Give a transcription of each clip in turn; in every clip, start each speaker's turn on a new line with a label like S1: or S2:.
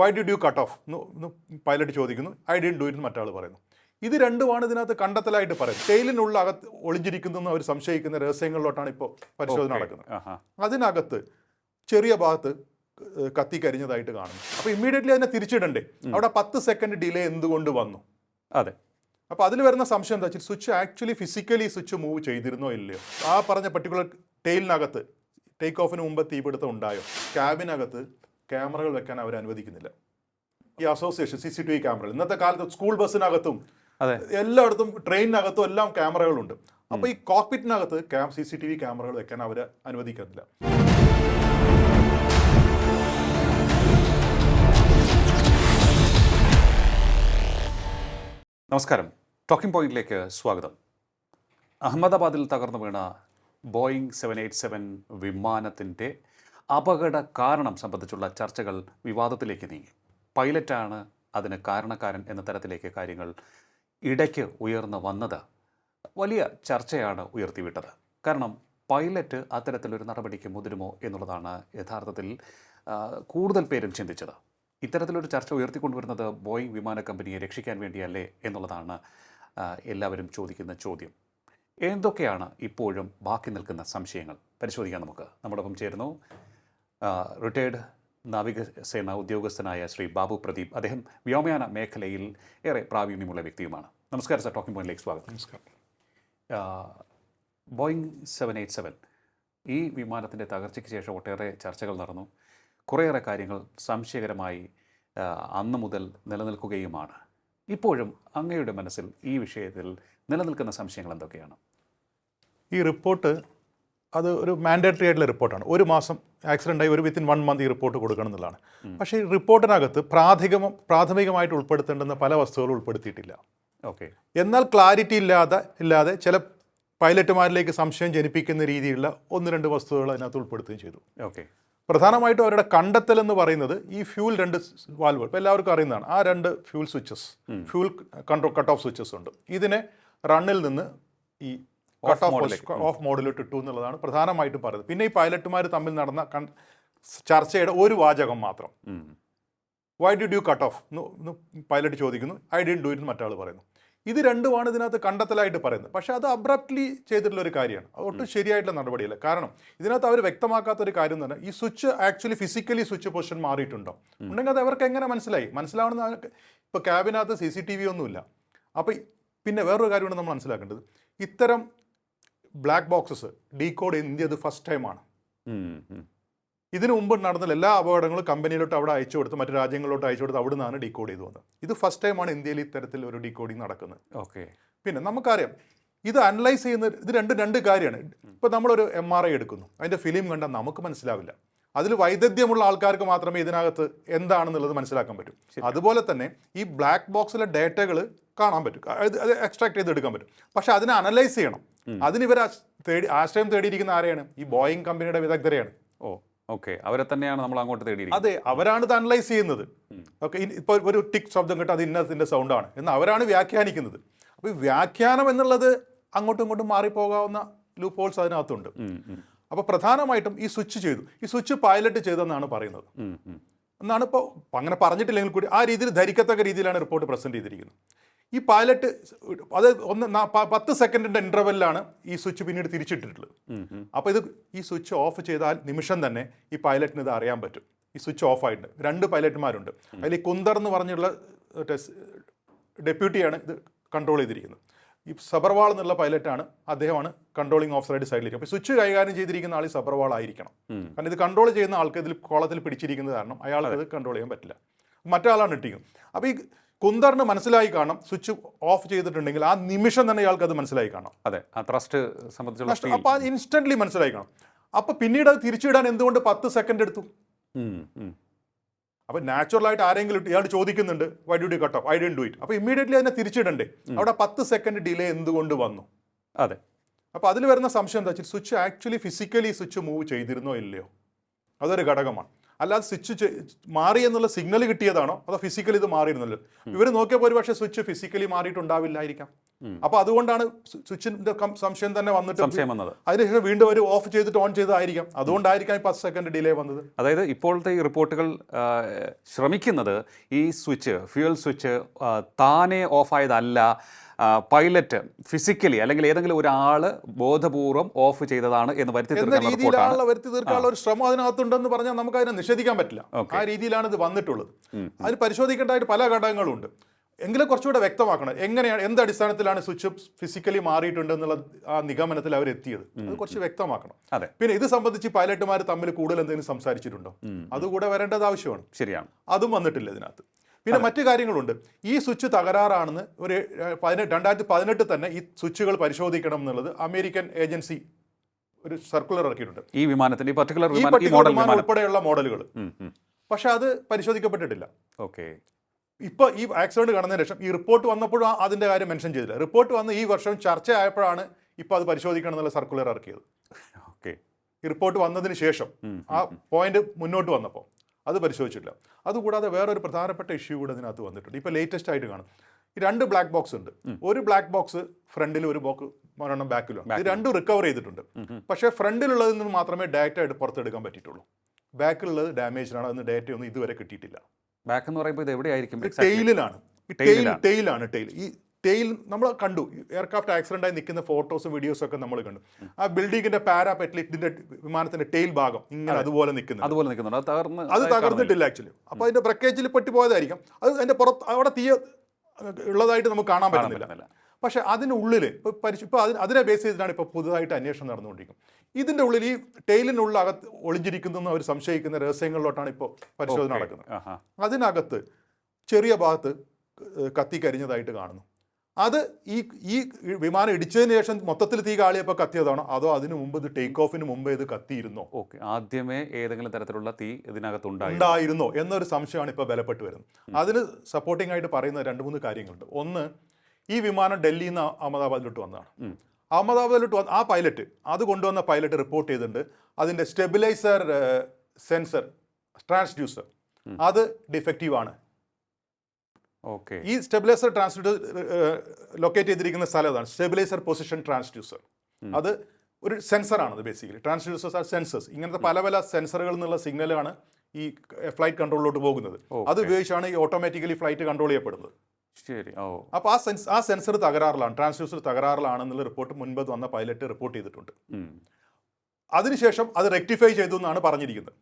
S1: Why did you cut off pilot ചോദിക്കുന്നു. I didn't do it മറ്റാൾ പറയുന്നു. ഇത് രണ്ടുമാണ് ഇതിനകത്ത് കണ്ടെത്തലായിട്ട് പറയുന്നത്. ടെയിലിനുള്ള അകത്ത് ഒളിഞ്ഞിരിക്കുന്നു അവർ സംശയിക്കുന്ന രഹസ്യങ്ങളിലോട്ടാണ് ഇപ്പോൾ പരിശോധന നടക്കുന്നത്. അതിനകത്ത് ചെറിയ ഭാഗത്ത് കത്തി കരിഞ്ഞതായിട്ട് കാണുന്നു. അപ്പോൾ ഇമ്മീഡിയറ്റ്ലി അതിനെ തിരിച്ചിടണ്ടേ? അവിടെ പത്ത് സെക്കൻഡ് ഡിലേ എന്തുകൊണ്ട് വന്നു?
S2: അതെ.
S1: അപ്പോൾ അതിൽ വരുന്ന സംശയം എന്താ വെച്ചാൽ switch actually physically switch move ചെയ്തിരുന്നോ ഇല്ലയോ? ആ പറഞ്ഞ പർട്ടിക്കുലർ ടെയിലിനകത്ത് ടേക്ക് ഓഫിന് മുമ്പ് തീപിടുത്തം ഉണ്ടായോ? ക്യാബിനകത്ത് ക്യാമറകൾ വെക്കാൻ അവർ അനുവദിക്കുന്നില്ല. ഈ association C C T V ക്യാമറകൾ ഇന്നത്തെ കാലത്ത് സ്കൂൾ ബസ്സിനകത്തും
S2: അതെ.
S1: എല്ലായിടത്തും ട്രെയിനിനകത്തും എല്ലാം ക്യാമറകളുണ്ട് അപ്പോൾ ഈ കോക്പിറ്റിനകത്ത് cam C C T V ക്യാമറകൾ വെക്കാൻ അവർ അനുവദിക്കുന്നില്ല
S2: നമസ്കാരം. ടോക്കിംഗ് പോയിന്റിലേക്ക് സ്വാഗതം. അഹമ്മദാബാദിൽ തകർന്നു വീണ ബോയിങ് സെവൻ എയ്റ്റ് സെവൻ വിമാനത്തിന്റെ അപകട കാരണം സംബന്ധിച്ചുള്ള ചർച്ചകൾ വിവാദത്തിലേക്ക് നീങ്ങി. പൈലറ്റാണ് അതിന് കാരണക്കാരൻ എന്ന തരത്തിലേക്ക് കാര്യങ്ങൾ ഇടയ്ക്ക് ഉയർന്നു വന്നത്. വലിയ ചർച്ചയാണ് ഉയർത്തിവിട്ടത്. കാരണം പൈലറ്റ് അത്തരത്തിലൊരു നടപടിക്ക് മുതിരുമോ എന്നുള്ളതാണ് യഥാർത്ഥത്തിൽ കൂടുതൽ പേരും ചിന്തിച്ചത്. ഇത്തരത്തിലൊരു ചർച്ച ഉയർത്തിക്കൊണ്ടുവരുന്നത് ബോയിങ് വിമാന കമ്പനിയെ രക്ഷിക്കാൻ വേണ്ടിയല്ലേ എന്നുള്ളതാണ് എല്ലാവരും ചോദിക്കുന്ന ചോദ്യം. എന്തൊക്കെയാണ് ഇപ്പോഴും ബാക്കി നിൽക്കുന്ന സംശയങ്ങൾ? പരിശോധിക്കാൻ നമുക്ക്. നമ്മോടൊപ്പം ചേരുന്നു റിട്ടയർഡ് നാവികസേന ഉദ്യോഗസ്ഥനായ ശ്രീ ബാബു പ്രദീപ്. അദ്ദേഹം വ്യോമയാന മേഖലയിൽ ഏറെ പ്രാവീണ്യമുള്ള വ്യക്തിയുമാണ്. നമസ്കാരം സാർ ടോക്കിംഗ് പോയിന്റിലേക്ക് സ്വാഗതം.
S1: നമസ്കാരം.
S2: ബോയിങ് സെവൻ എയ്റ്റ് സെവൻ ഈ വിമാനത്തിന്റെ തകർച്ചയ്ക്ക് ശേഷം ഒട്ടേറെ ചർച്ചകൾ നടന്നു. കുറേയേറെ കാര്യങ്ങൾ സംശയകരമായി അന്ന് മുതൽ നിലനിൽക്കുകയുമാണ്. ഇപ്പോഴും അങ്ങയുടെ മനസ്സിൽ ഈ വിഷയത്തിൽ നിലനിൽക്കുന്ന സംശയങ്ങൾ എന്തൊക്കെയാണ്?
S1: ഈ റിപ്പോർട്ട് അത് ഒരു മാൻഡേറ്ററി ആയിട്ടുള്ള റിപ്പോർട്ടാണ് ഒരു മാസം ആക്സിഡന്റ് ആയി ഒരു വിത്തിൻ വൺ മന്ത് ഈ റിപ്പോർട്ട് കൊടുക്കണം എന്നുള്ളതാണ്. പക്ഷേ ഈ റിപ്പോർട്ടിനകത്ത് പ്രാഥമിക പ്രാഥമികമായിട്ട് ഉൾപ്പെടുത്തേണ്ടുന്ന പല വസ്തുക്കളും ഉൾപ്പെടുത്തിയിട്ടില്ല.
S2: ഓക്കെ
S1: എന്നാൽ ക്ലാരിറ്റി ഇല്ലാതെ ഇല്ലാതെ ചില പൈലറ്റുമാരിലേക്ക് സംശയം ജനിപ്പിക്കുന്ന രീതിയിലുള്ള ഒന്ന് രണ്ട് വസ്തുക്കൾ അതിനകത്ത് ഉൾപ്പെടുത്തുകയും ചെയ്തു.
S2: ഓക്കെ
S1: പ്രധാനമായിട്ടും അവരുടെ കണ്ടെത്തൽ എന്ന് പറയുന്നത് ഈ ഫ്യൂൽ രണ്ട് വാൽവുകൾ ഇപ്പോൾ എല്ലാവർക്കും അറിയുന്നതാണ്. ആ രണ്ട് fuel switches fuel control cut off switches ഉണ്ട്. ഇതിനെ റണ്ണിൽ നിന്ന് ഈ കട്ട് ഓഫ് ഓഫ് മോഡിലോട്ട് ഇട്ടു എന്നുള്ളതാണ് പ്രധാനമായിട്ടും പറയുന്നത്. പിന്നെ ഈ പൈലറ്റുമാർ തമ്മിൽ നടന്ന ചർച്ചയുടെ ഒരു വാചകം മാത്രം. Why did you cut off pilot ചോദിക്കുന്നു. ഐ ഡിൻ ഡു ഇറ്റ് മറ്റാൾ പറയുന്നു. ഇത് രണ്ടുമാണ് ഇതിനകത്ത് കണ്ടെത്തലായിട്ട് പറയുന്നത്. പക്ഷേ അത് അബ്രപ്റ്റ്ലി ചെയ്തിട്ടുള്ള ഒരു കാര്യമാണ്. അത് ഒട്ടും ശരിയായിട്ടുള്ള നടപടിയല്ല. കാരണം ഇതിനകത്ത് അവർ വ്യക്തമാക്കാത്ത ഒരു കാര്യം തന്നെ ഈ switch actually physically switch position മാറിയിട്ടുണ്ടോ? ഉണ്ടെങ്കിൽ അത് അവർക്ക് എങ്ങനെ മനസ്സിലായി? മനസ്സിലാവണമെന്ന് അവർക്ക് ഇപ്പോൾ ക്യാബിനകത്ത് സി സി ടി വി ഒന്നുമില്ല. അപ്പോൾ പിന്നെ വേറൊരു കാര്യമാണ് നമ്മൾ മനസ്സിലാക്കേണ്ടത്. ഇത്തരം ബ്ലാക്ക് ബോക്സസ് ഡീകോഡ് ഇന്ത്യ അത് ഫസ്റ്റ് ടൈമാണ് ഇതിനു മുമ്പ് നടന്ന എല്ലാ അപകടങ്ങളും കമ്പനിയിലോട്ട് അവിടെ അയച്ചു കൊടുത്ത് മറ്റു രാജ്യങ്ങളിലോട്ട് അയച്ചു കൊടുത്ത് അവിടെ നിന്നാണ് ഡീകോഡ് ചെയ്തു വന്നത്. ഇത് ഫസ്റ്റ് ടൈമാണ് ഇന്ത്യയിൽ ഇത്തരത്തിൽ ഒരു ഡീകോഡിങ് നടക്കുന്നത്.
S2: ഓക്കെ.
S1: പിന്നെ നമുക്കറിയാം ഇത് അനലൈസ് ചെയ്യുന്ന ഇത് രണ്ട് രണ്ട് കാര്യമാണ്. ഇപ്പോൾ നമ്മളൊരു എം ആർ ഐ എടുക്കുന്നു. അതിന്റെ ഫിലിം കണ്ടാൽ നമുക്ക് മനസ്സിലാവില്ല. അതിൽ വൈദഗ്ധ്യമുള്ള ആൾക്കാർക്ക് മാത്രമേ ഇതിനകത്ത് എന്താണെന്നുള്ളത് മനസ്സിലാക്കാൻ പറ്റൂ. അതുപോലെ തന്നെ ഈ ബ്ലാക്ക് ബോക്സിലെ ഡേറ്റകൾ കാണാൻ പറ്റും. അത് എക്സ്ട്രാക്ട് ചെയ്ത് എടുക്കാൻ പറ്റും. പക്ഷെ അതിനെ അനലൈസ് ചെയ്യണം. അതിന് ഇവർ തേടി ആശ്രയം തേടിയിരിക്കുന്ന ആരെയാണ്? ഈ ബോയിങ് കമ്പനിയുടെ വിദഗ്ധരെയാണ്.
S2: ഓ ഓക്കെ. അവരെ തന്നെയാണ് നമ്മൾ അങ്ങോട്ട് തേടിയിരിക്കുന്നത്.
S1: അതെ അവരാണ് ഇത് അനലൈസ് ചെയ്യുന്നത്. ഓക്കെ ഇപ്പോൾ ഒരു ടിക് ശബ്ദം കിട്ടും അത് ഇന്നതിന്റെ സൗണ്ടാണ് എന്ന് അവരാണ് വ്യാഖ്യാനിക്കുന്നത്. അപ്പോൾ ഈ വ്യാഖ്യാനം എന്നുള്ളത് അങ്ങോട്ടും ഇങ്ങോട്ടും മാറിപ്പോകാവുന്ന ലൂപ്പ് ഹോൾസ് അതിനകത്തുണ്ട് അപ്പോൾ പ്രധാനമായിട്ടും ഈ സ്വിച്ച് ചെയ്തു. ഈ സ്വിച്ച് പൈലറ്റ് ചെയ്തെന്നാണ് പറയുന്നത്. എന്നാണ് ഇപ്പോൾ അങ്ങനെ പറഞ്ഞിട്ടില്ലെങ്കിൽ കൂടി ആ രീതിയിൽ ധരിക്കത്തക്ക രീതിയിലാണ് റിപ്പോർട്ട് പ്രസന്റ് ചെയ്തിരിക്കുന്നത്. ഈ പൈലറ്റ് അത് ഒന്ന് പത്ത് സെക്കൻഡിന്റെ ഇന്റർവെല്ലാണ് ഈ സ്വിച്ച് പിന്നീട് തിരിച്ചിട്ടിട്ടുള്ളത്. അപ്പോൾ ഇത് ഈ സ്വിച്ച് ഓഫ് ചെയ്താൽ നിമിഷം തന്നെ ഈ പൈലറ്റിന് ഇത് അറിയാൻ പറ്റും. ഈ സ്വിച്ച് ഓഫ് ആയിട്ടുണ്ട് രണ്ട് പൈലറ്റുമാരുണ്ട്. അതിൽ ഈ കുന്തർ എന്ന് പറഞ്ഞുള്ള ഡെപ്യൂട്ടിയാണ് ഇത് കൺട്രോൾ ചെയ്തിരിക്കുന്നത്. ഈ സബർവാൾ എന്നുള്ള പൈലറ്റാണ്. അദ്ദേഹമാണ് കൺട്രോളിംഗ് സൈഡ് സൈഡിലേക്ക് അപ്പോൾ സ്വിച്ച് കൈകാര്യം ചെയ്തിരിക്കുന്ന ആൾ ഈ സബർവാൾ ആയിരിക്കണം. കാരണം ഇത് കൺട്രോൾ ചെയ്യുന്ന ആൾക്ക് ഇതിൽ കോളത്തിൽ പിടിച്ചിരിക്കുന്നത് കാരണം അയാൾക്ക് ഇത് കൺട്രോൾ ചെയ്യാൻ പറ്റില്ല. മറ്റാളാണ് ഇട്ടിരിക്കുന്നത്. അപ്പോൾ ഈ കുന്ദറിന് മനസ്സിലായി കാണണം. സ്വിച്ച് ഓഫ് ചെയ്തിട്ടുണ്ടെങ്കിൽ ആ നിമിഷം തന്നെ ഇയാൾക്ക് അത് മനസ്സിലായി കാണാം
S2: അതെ. ആ ട്രസ്റ്റ് സംബന്ധിച്ചുള്ള.
S1: അപ്പോൾ അത് ഇൻസ്റ്റന്റ്ലി മനസ്സിലായി കാണാം അപ്പോൾ പിന്നീട് അത് തിരിച്ചിടാൻ എന്തുകൊണ്ട് പത്ത് സെക്കൻഡ് എടുത്തു. അപ്പോൾ നാച്ചുറലായിട്ട് ആരെങ്കിലും ഇട്ട് ഇയാൾ ചോദിക്കുന്നുണ്ട് why did cut off I D do it അപ്പോൾ ഇമ്മീഡിയറ്റ്ലി അതിനെ തിരിച്ചിടണ്ടേ. അവിടെ പത്ത് സെക്കൻഡ് ഡിലേ എന്തുകൊണ്ട് വന്നു?
S2: അതെ.
S1: അപ്പോൾ അതിൽ വരുന്ന സംശയം എന്താ വെച്ചാൽ switch actually physically switch move ചെയ്തിരുന്നോ ഇല്ലയോ? അതൊരു ഘടകമാണ്. അല്ലാതെ സ്വിച്ച് മാറി എന്നുള്ള സിഗ്നൽ കിട്ടിയതാണോ? അതോ ഫിസിക്കലി ഇത് മാറിയിരുന്നല്ലോ? ഇവർ നോക്കിയപ്പോൾ ഒരു പക്ഷേ സ്വിച്ച് ഫിസിക്കലി മാറിയിട്ടുണ്ടാവില്ലായിരിക്കാം. അപ്പൊ അതുകൊണ്ടാണ് സ്വിച്ചിന്റെ സംശയം തന്നെ വന്നിട്ട്
S2: സംശയം വന്നത്.
S1: അതിനുശേഷം വീണ്ടും അവർ ഓഫ് ചെയ്തിട്ട് ഓൺ ചെയ്തതായിരിക്കാം. അതുകൊണ്ടായിരിക്കാം ഈ പത്ത് സെക്കൻഡ് ഡിലേ വന്നത്.
S2: അതായത് ഇപ്പോഴത്തെ ഈ റിപ്പോർട്ടുകൾ ശ്രമിക്കുന്നത് ഈ സ്വിച്ച് ഫ്യൂൽ സ്വിച്ച് താനെ ഓഫായതല്ല പൈലറ്റ് ഫിസിക്കലി അല്ലെങ്കിൽ ഏതെങ്കിലും ഒരാൾ ബോധപൂർവം ഓഫ് ചെയ്തതാണ് എന്ന് വരുത്തി
S1: തീർക്കാനുള്ള വരുത്തി തീർക്കാനുള്ള ഒരു ശ്രമം അതിനകത്തുണ്ടെന്ന് പറഞ്ഞാൽ നമുക്ക് അതിനെ നിഷേധിക്കാൻ പറ്റില്ല. ആ രീതിയിലാണ് ഇത് വന്നിട്ടുള്ളത്. അതിന് പരിശോധിക്കേണ്ടതായിട്ട് പല ഘടകങ്ങളും ഉണ്ട് എങ്കിലും കുറച്ചുകൂടെ വ്യക്തമാക്കണം എങ്ങനെയാണ് എന്ത് അടിസ്ഥാനത്തിലാണ് സ്വിച്ച് ഫിസിക്കലി മാറിയിട്ടുണ്ട് എന്നുള്ള ആ നിഗമനത്തിൽ അവർ എത്തിയത്. അത് കുറച്ച് വ്യക്തമാക്കണം.
S2: അതെ.
S1: പിന്നെ ഇത് സംബന്ധിച്ച് പൈലറ്റുമാർ തമ്മിൽ കൂടുതൽ എന്തെങ്കിലും സംസാരിച്ചിട്ടുണ്ടോ? അതുകൂടെ വരേണ്ടത് ആവശ്യമാണ്.
S2: ശരിയാണ്.
S1: അതും വന്നിട്ടില്ല ഇതിനകത്ത്. പിന്നെ മറ്റു കാര്യങ്ങളുണ്ട്. ഈ സ്വിച്ച് തകരാറാണെന്ന് ഒരു പതിനെട്ട് രണ്ടായിരത്തി പതിനെട്ട് തന്നെ ഈ സ്വിച്ചുകൾ പരിശോധിക്കണം എന്നുള്ളത് അമേരിക്കൻ ഏജൻസി ഒരു സർക്കുലർ ഇറക്കിയിട്ടുണ്ട്.
S2: ഈ വിമാനത്തിന്റെ ഈ പർട്ടിക്കുലർ
S1: ഉൾപ്പെടെയുള്ള മോഡലുകൾ പക്ഷെ അത് പരിശോധിക്കപ്പെട്ടിട്ടില്ല.
S2: ഓക്കെ.
S1: ഇപ്പോൾ ഈ ആക്സിഡന്റ് കടന്നതിന് ശേഷം ഈ റിപ്പോർട്ട് വന്നപ്പോഴും അതിന്റെ അതിന്റെ കാര്യം മെൻഷൻ ചെയ്തില്ല. റിപ്പോർട്ട് വന്ന് ഈ വർഷം ചർച്ച ആയപ്പോഴാണ് ഇപ്പോൾ അത് പരിശോധിക്കണം എന്നുള്ള സർക്കുലർ ഇറക്കിയത്.
S2: ഓക്കെ.
S1: ഈ റിപ്പോർട്ട് വന്നതിന് ശേഷം ആ പോയിന്റ് മുന്നോട്ട് വന്നപ്പോൾ അത് പരിശോധിച്ചിട്ടില്ല അതുകൂടാതെ വേറൊരു പ്രധാനപ്പെട്ട ഇഷ്യൂ കൂടെ ഇതിനകത്ത് വന്നിട്ടുണ്ട്. ഇപ്പോൾ ലേറ്റസ്റ്റ് ആയിട്ട് കാണും. ഈ രണ്ട് ബ്ലാക്ക് ബോക്സ് ഉണ്ട്. ഒരു ബ്ലാക്ക് ബോക്സ് ഫ്രണ്ടിലും ഒരു ബോക്സ് ഒരെണ്ണം ബാക്കിലും ഇത് രണ്ടും റിക്കവർ ചെയ്തിട്ടുണ്ട്. പക്ഷേ ഫ്രണ്ടിലുള്ളതിൽ നിന്ന് മാത്രമേ ഡാറ്റ എടുത്ത് പുറത്തെടുക്കാൻ പറ്റിയിട്ടുള്ളൂ ബാക്കിലുള്ളത് ഡാമേജിനാണ് അതിന് ഡാറ്റയൊന്നും ഇതുവരെ കിട്ടിയിട്ടില്ല.
S2: ബാക്ക് എന്ന് പറയുമ്പോൾ ഇത് എവിടെയായിരിക്കും? ടെയിലാണ്.
S1: ടെയിലാണ് ടെയിൽ ഈ ടെയിൽ നമ്മൾ കണ്ടു. എയർക്രാഫ്റ്റ് ആക്സിഡന്റ് ആയി നിൽക്കുന്ന ഫോട്ടോസും വീഡിയോസും ഒക്കെ നമ്മൾ കണ്ടു. ആ ബിൽഡിങ്ങിന്റെ പാരാപെറ്റ്ലി ഇതിന്റെ വിമാനത്തിന്റെ ടെയിൽ ഭാഗം ഇങ്ങനെ അതുപോലെ നിൽക്കുന്നത്.
S2: അതുപോലെ നിൽക്കുന്നുണ്ട്. അത് തകർന്ന്
S1: അത് തകർന്നിട്ടില്ല ആക്ച്വലി അപ്പോൾ അതിന്റെ ബ്രക്കേജിൽ പെട്ടി പോയതായിരിക്കും അത് അതിന്റെ പുറത്ത് അവിടെ തീയ ഉള്ളതായിട്ട് നമുക്ക് കാണാൻ പറ്റുന്നില്ല. പക്ഷെ അതിനുള്ളിൽ ഇപ്പോൾ പരിശു ഇപ്പോൾ അതിന് അതിനെ ബേസ് ചെയ്തിട്ടാണ് ഇപ്പോൾ പുതുതായിട്ട് അന്വേഷണം നടന്നുകൊണ്ടിരിക്കുന്നത് ഇതിന്റെ ഉള്ളിൽ ഈ ടെയിലിനുള്ള അകത്ത് ഒളിഞ്ഞിരിക്കുന്നു അവർ സംശയിക്കുന്ന രഹസ്യങ്ങളിലോട്ടാണ് ഇപ്പോൾ പരിശോധന നടക്കുന്നത്. അതിനകത്ത് ചെറിയ ഭാഗത്ത് കത്തി കരിഞ്ഞതായിട്ട് കാണുന്നു. അത് ഈ ഈ വിമാനം ഇടിച്ചതിന് ശേഷം മൊത്തത്തിൽ തീ കാളിയപ്പോൾ കത്തിയതാണോ? അതോ അതിനു മുമ്പ് ഇത് ടേക്ക് ഓഫിന് മുമ്പ് ഇത് കത്തിയിരുന്നോ?
S2: ഓക്കെ. ആദ്യമേ ഏതെങ്കിലും തരത്തിലുള്ള തീ ഇതിനകത്ത്
S1: ഉണ്ടായിരുന്നോ. എന്നൊരു സംശയമാണ് ഇപ്പോൾ ബലപ്പെട്ട് വരുന്നത്. അതിന് സപ്പോർട്ടിംഗ് ആയിട്ട് പറയുന്ന രണ്ട് മൂന്ന് കാര്യങ്ങളുണ്ട്. ഒന്ന് ഈ വിമാനം ഡൽഹിയിൽ നിന്ന് അഹമ്മദാബാദിലോട്ട് വന്നതാണ്. അഹമ്മദാബാദിലോട്ട് വന്ന ആ പൈലറ്റ് അത് കൊണ്ടുവന്ന പൈലറ്റ് റിപ്പോർട്ട് ചെയ്തിട്ടുണ്ട്. അതിന്റെ സ്റ്റെബിലൈസർ സെൻസർ ട്രാൻസ്ഡ്യൂസർ അത് ഡിഫക്റ്റീവ് ആണ്.
S2: ഓക്കെ.
S1: ഈ സ്റ്റെബിലൈസർ ട്രാൻസ്ഡ്യൂസർ ലൊക്കേറ്റ് ചെയ്തിരിക്കുന്ന സ്ഥലം അതാണ്. സ്റ്റെബിലൈസർ പൊസിഷൻ ട്രാൻസ്ഡ്യൂസർ അത് ഒരു സെൻസറാണ് അത് ബേസിക്കലി ട്രാൻസ്ഡ്യൂസേഴ്സ് ആർ സെൻസേഴ്സ് ഇങ്ങനത്തെ പല പല സെൻസറുകളിൽ നിന്നുള്ള സിഗ്നലാണ് ഈ ഫ്ലൈറ്റ് കൺട്രോളിലോട്ട് പോകുന്നത്. അത് ഉപയോഗിച്ചാണ് ഈ ഓട്ടോമാറ്റിക്കലി ഫ്ലൈറ്റ് കൺട്രോൾ ചെയ്യപ്പെടുന്നത്.
S2: ശരി. ഓ.
S1: അപ്പോൾ ആ സെൻസ് ആ സെൻസർ തകരാറിലാണ് ട്രാൻസ്ഡ്യൂസർ തകരാറിലാണെന്നുള്ള റിപ്പോർട്ട് മുൻപ് വന്ന പൈലറ്റ് റിപ്പോർട്ട് ചെയ്തിട്ടുണ്ട്. അതിനുശേഷം അത് റെക്ടിഫൈ ചെയ്തു എന്നാണ് പറഞ്ഞിരിക്കുന്നത്.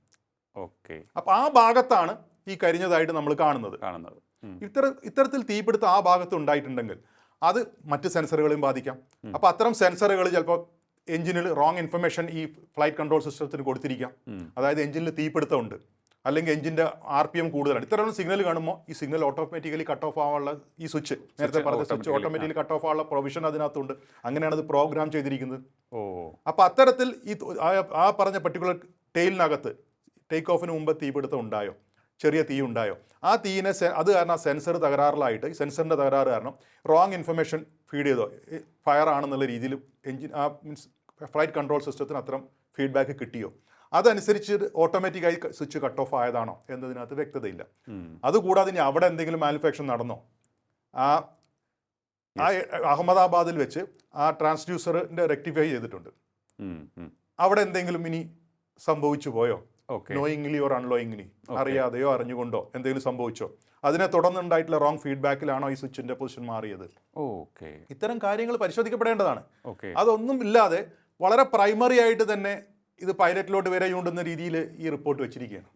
S2: ഓക്കെ.
S1: അപ്പോൾ ആ ഭാഗത്താണ് ഈ കരിഞ്ഞതായിട്ട് നമ്മൾ കാണുന്നത്.
S2: കാണുന്നത്.
S1: ഇത്തര ഇത്തരത്തിൽ തീപിടുത്തം ആ ഭാഗത്ത് ഉണ്ടായിട്ടുണ്ടെങ്കിൽ അത് മറ്റ് സെൻസറുകളെയും ബാധിക്കാം. അപ്പോൾ അത്തരം സെൻസറുകൾ ചിലപ്പോൾ എഞ്ചിനിൽ റോങ് ഇൻഫർമേഷൻ ഈ ഫ്ലൈറ്റ് കൺട്രോൾ സിസ്റ്റത്തിന് കൊടുത്തിരിക്കാം. അതായത് എഞ്ചിനിൽ തീപിടുത്തമുണ്ട്. അല്ലെങ്കിൽ എഞ്ചിന്റെ ആർ പി എം കൂടുതലാണ്. ഇത്തരം സിഗ്നൽ കാണുമ്പോൾ ഈ സിഗ്നൽ ഓട്ടോമാറ്റിക്കലി കട്ട് ഓഫ് ആവാനുള്ള ഈ സ്വിച്ച്. നേരത്തെ പറഞ്ഞ സ്വിച്ച് ഓട്ടോമാറ്റിക്കലി കട്ട് ഓഫ് ആവാനുള്ള പ്രൊവിഷൻ അതിനകത്തുണ്ട്. അങ്ങനെയാണ് അത് പ്രോഗ്രാം ചെയ്തിരിക്കുന്നത്.
S2: ഓ.
S1: അപ്പോൾ അത്തരത്തിൽ ഈ ആ- പറഞ്ഞ പർട്ടിക്കുലർ ടെയിലിനകത്ത് ടേക്ക് ഓഫിന് മുമ്പ് തീപിടുത്തം ഉണ്ടായോ? ചെറിയ തീ ഉണ്ടായോ? ആ തീയിനെ അത് കാരണം ആ സെൻസർ തകരാറിലായിട്ട് ഈ സെൻസറിന്റെ തകരാറ് കാരണം റോങ് ഇൻഫർമേഷൻ ഫീഡ് ചെയ്തോ? ഫയർ ആണെന്നുള്ള രീതിയിൽ എഞ്ചിൻ ആ മീൻസ് ഫ്ലൈറ്റ് കൺട്രോൾ സിസ്റ്റത്തിന് അത്തരം ഫീഡ്ബാക്ക് കിട്ടിയോ? അതനുസരിച്ച് ഓട്ടോമാറ്റിക്കായി സ്വിച്ച് കട്ട് ഓഫ് ആയതാണോ എന്നതിനകത്ത് വ്യക്തതയില്ല. അതുകൂടാതെ ഇനി അവിടെ എന്തെങ്കിലും മാനുഫാക്ചർ നടന്നോ? ആ ആ അഹമ്മദാബാദിൽ വെച്ച് ആ ട്രാൻസ്ഡ്യൂസറിന്റെ റെക്ടിഫൈ ചെയ്തിട്ടുണ്ട്. അവിടെ എന്തെങ്കിലും ഇനി സംഭവിച്ചു പോയോ? നോയിങ്ലി ഓർ അൺലോയിങ്ലി അറിയാതെയോ അറിഞ്ഞുകൊണ്ടോ എന്തെങ്കിലും സംഭവിച്ചോ? അതിനെ തുടർന്നുണ്ടായിട്ടുള്ള റോങ് ഫീഡ്ബാക്കിലാണോ ഈ സ്വിച്ചിന്റെ പൊസിഷൻ മാറിയത്.
S2: ഓക്കെ
S1: ഇത്തരം കാര്യങ്ങൾ പരിശോധിക്കപ്പെടേണ്ടതാണ്. അതൊന്നും ഇല്ലാതെ വളരെ പ്രൈമറി ആയിട്ട് തന്നെ ഇത് പൈലറ്റിലോട്ട് വരെ ചൂണ്ടുന്ന രീതിയിൽ ഈ റിപ്പോർട്ട് വെച്ചിരിക്കുകയാണ്.